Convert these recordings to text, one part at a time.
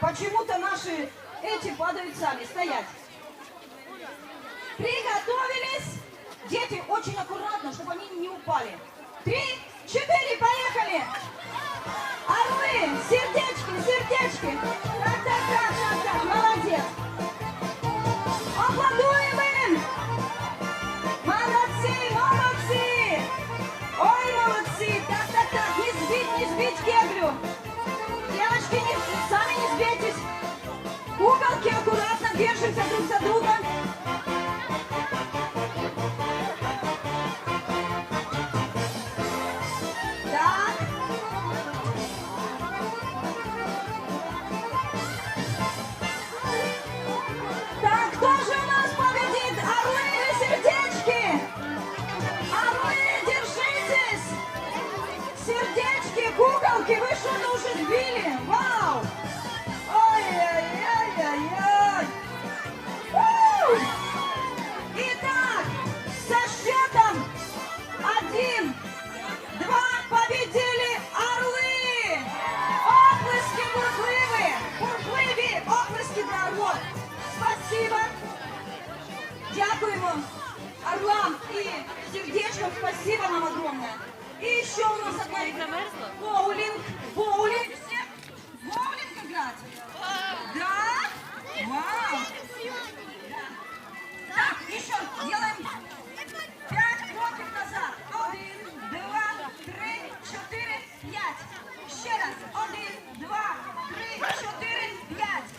Почему-то наши эти падают сами. Стоять. Приготовились. Дети, очень аккуратно, чтобы они не упали. Три, аккуратно держимся Один, два, три, чотири, п'ять.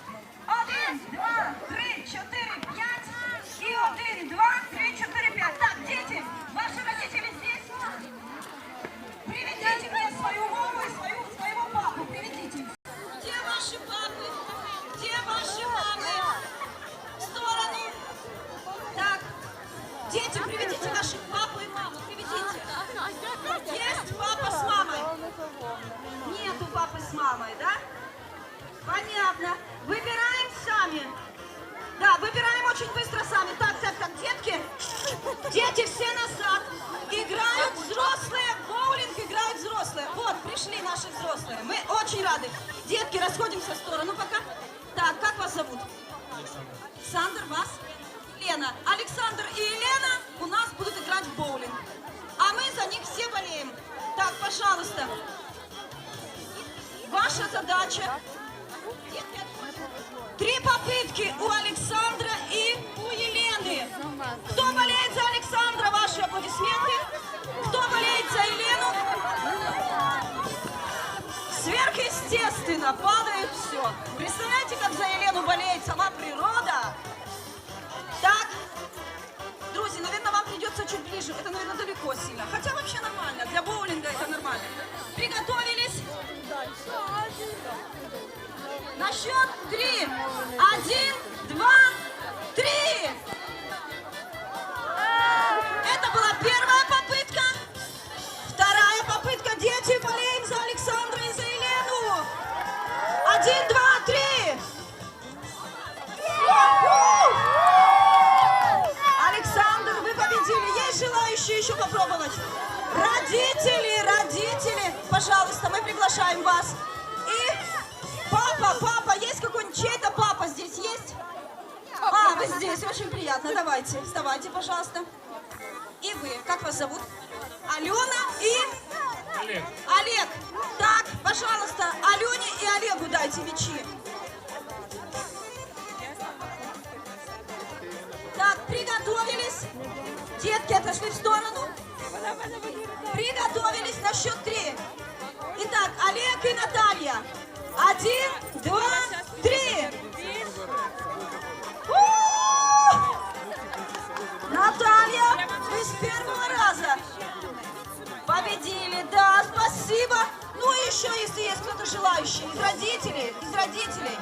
Один, два, три, чотири, п'ять. І один, два, три, чотири, п'ять. Так, дети, ваши родители здесь? Приведите свою маму и своего папу. Приведите. Где ваши папы? Где ваши мамы? В. Так, дети, приведите папы с мамой, да? Понятно. Выбираем сами. Да, выбираем очень быстро сами. Так, так, так, детки. Дети все назад. Играют взрослые. Боулинг играют взрослые. Вот, пришли наши взрослые. Мы очень рады. Детки, расходимся в сторону пока. Так, как вас зовут? Александр, вас? Лена. Александр и Елена у нас будут играть в боулинг. А мы за них все болеем. Так, пожалуйста. Ваша задача. Три попытки у Александра и у Елены. Кто болеет за Александра? Ваши аплодисменты. Кто болеет за Елену? Сверхъестественно падает все. Представляете, как за Елену болеет сама природа? Так, друзья, наверное, вам придется чуть ближе. Это, наверное, далеко сильно. Хотя вообще нормально. Для боулинга это нормально. Приготовились? На счет три. Один, два, три. Это была первая попытка. Вторая попытка. Дети, болеем за Александра и за Елену. Один, два, три. Александр, вы победили. Есть желающие еще попробовать? Родители, родители, пожалуйста, мы приглашаем вас. И папа, папа, есть какой-нибудь чей-то папа здесь есть? А, вы здесь, очень приятно. Давайте, вставайте, пожалуйста. И вы, как вас зовут? Алена и Олег, Олег. Так, пожалуйста, Алене и Олегу дайте мячи. Так, приготовились. Детки отошли в сторону. Приготовились Один, два, три. Наталья, вы с первого раза победили. Да, спасибо. Ну и еще, если есть кто-то желающий, из родителей, из родителей.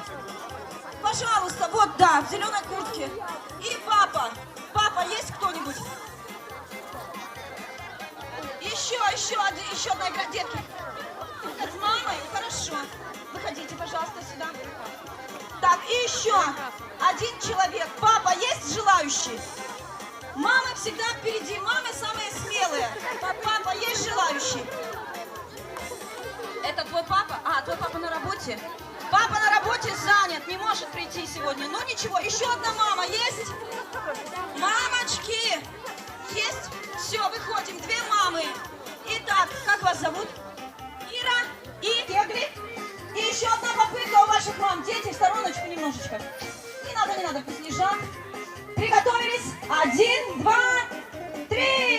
Пожалуйста, вот, да, в зеленой куртке. И папа. Папа, есть кто-нибудь? Еще, еще, еще одна игра, детки. и еще один человек. Папа, есть желающий? Мамы всегда впереди, мамы самые смелые. Папа, есть желающий? Это твой папа? А, твой папа на работе? Папа на работе занят, не может прийти сегодня. Ну ничего, еще одна мама есть? Мамочки! Есть? Все, выходим, две мамы. Итак, как вас зовут? Ира и еще немножечко. Не надо, не надо, пусть лежат. Приготовились. Один, два, три.